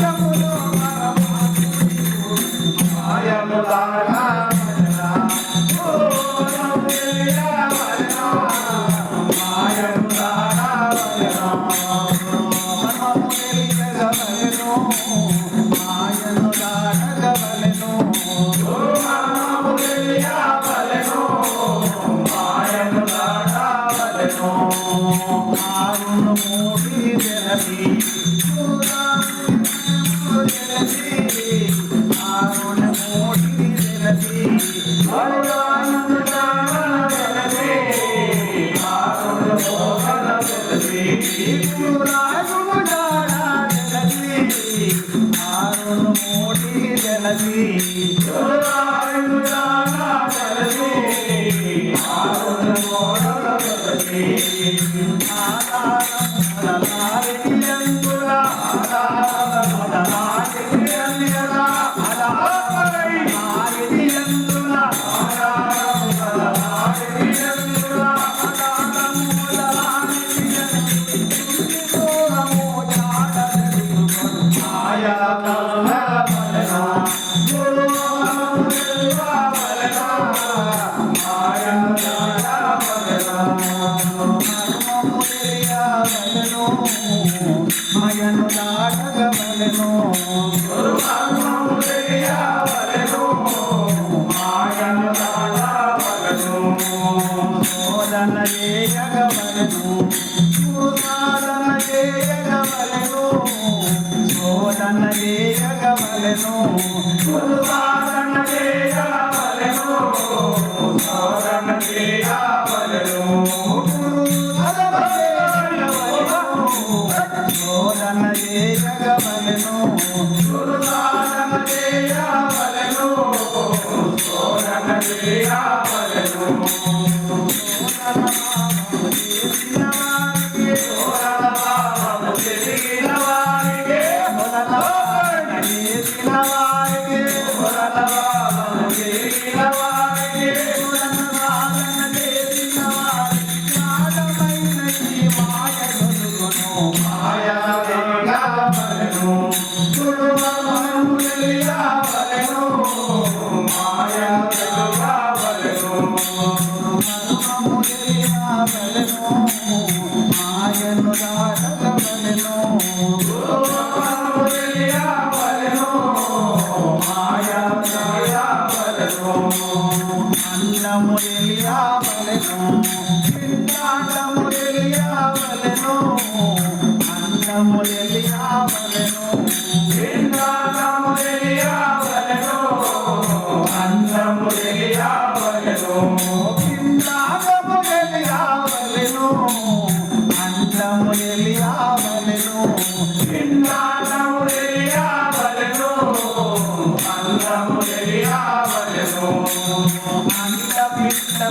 Estamos దాటగవలను మయను దాటగవలను. మాయను దాటగలను శోధన చేయగవలను. సాధన చేయగవలను శోధన చేయగవలను. ఆయను దాటవలెను అన్నము ఎలియావలెను చింతాటము ఎలియావలెను recta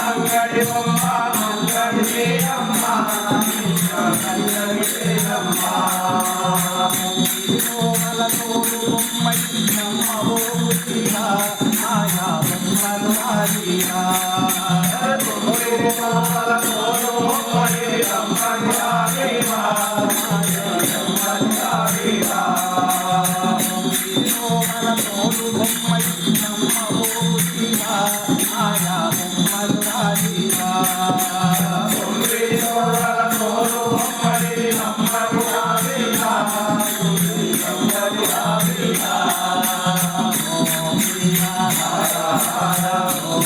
Hare Om Oh,